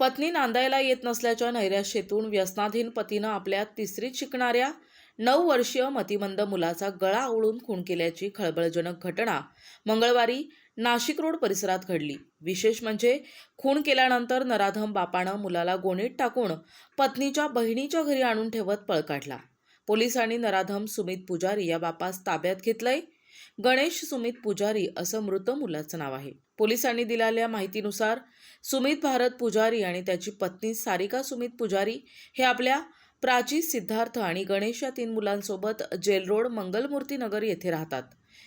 पत्नी नांदायला येत नसल्याच्या नैराश्येतून व्यसनाधीन पतीनं आपल्या तिसरीत शिकणाऱ्या नऊ वर्षीय मतिमंद मुलाचा गळा आवळून खून केल्याची खळबळजनक घटना मंगळवारी नाशिक रोड परिसरात घडली. विशेष म्हणजे खून केल्यानंतर नराधम बापानं मुलाला गोणीत टाकून पत्नीच्या बहिणीच्या घरी आणून ठेवत पळ काढला. पोलिसांनी नराधम सुमित पुजारी या बापास ताब्यात घेतलंय. गणेश सुमित पुजारी असं मृत मुलाचं नाव आहे. पोलिसांनी दिलेल्या माहितीनुसार सुमित भारत पुजारी आणि त्याची पत्नी सारिका सुमित पुजारी हे आपल्या प्राची सिद्धार्थ आणि गणेश या तीन मुलांसोबत जेल रोड मंगलमूर्ती नगर येथे राहतात.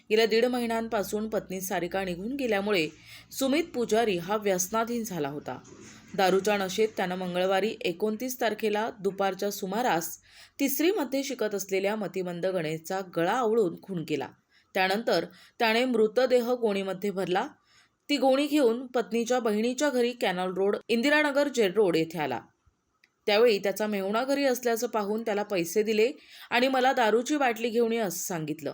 गेल्या दीड महिन्यांपासून पत्नी सारिका निघून गेल्यामुळे सुमित पुजारी हा व्यसनाधीन झाला होता. दारूच्या नशेत त्यानं मंगळवारी एकोणतीस तारखेला दुपारच्या सुमारास तिसरीमध्ये शिकत असलेल्या मतिमंद गणेशचा गळा आवळून खून केला. त्यानंतर त्याने मृतदेह गोणीमध्ये भरला. ती गोणी घेऊन पत्नीच्या बहिणीच्या घरी canal road Indiranagar Z road येथे आला. त्यावेळी त्याचा मेहुणा घरी असल्याचं पाहून त्याला पैसे दिले आणि मला दारूची बाटली घेऊन ये असं सांगितलं.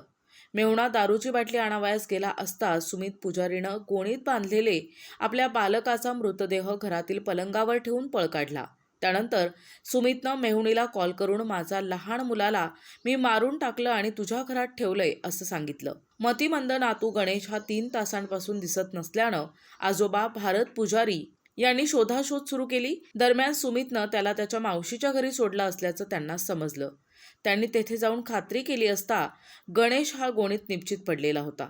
मेहुणा दारूची बाटली आणावयास गेला असता सुमित पुजारीनं गोणीत बांधलेले आपल्या बालकाचा मृतदेह घरातील पलंगावर ठेवून पळ काढला. त्यानंतर सुमितनं मेहुणीला कॉल करून माझा लहान मुलाला मी मारून टाकलं आणि तुझ्या घरात ठेवलंय असं सांगितलं. मतिमंद नातू गणेश हा तीन तासांपासून दिसत नसल्यानं आजोबा भारत पुजारी यांनी शोधाशोध सुरू केली. दरम्यान सुमितनं त्याला त्याच्या मावशीच्या घरी सोडलं असल्याचं त्यांना समजलं. त्यांनी तेथे जाऊन खात्री केली असता गणेश हा गोणीत निश्चित पडलेला होता.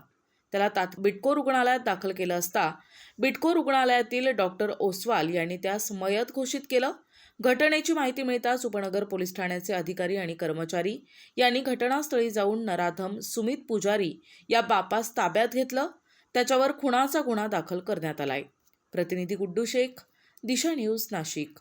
त्याला तात बिटको रुग्णालयात दाखल केलं असता बिटको रुग्णालयातील डॉक्टर ओसवाल यांनी त्यास मयत घोषित केलं. घटनेची माहिती मिळताच उपनगर पोलीस ठाण्याचे अधिकारी आणि कर्मचारी यांनी घटनास्थळी जाऊन नराधम सुमित पुजारी या बापास ताब्यात घेतलं. त्याच्यावर खुणाचा गुन्हा दाखल करण्यात आलाय. प्रतिनिधी गुड्डू शेख दिशा न्यूज नाशिक.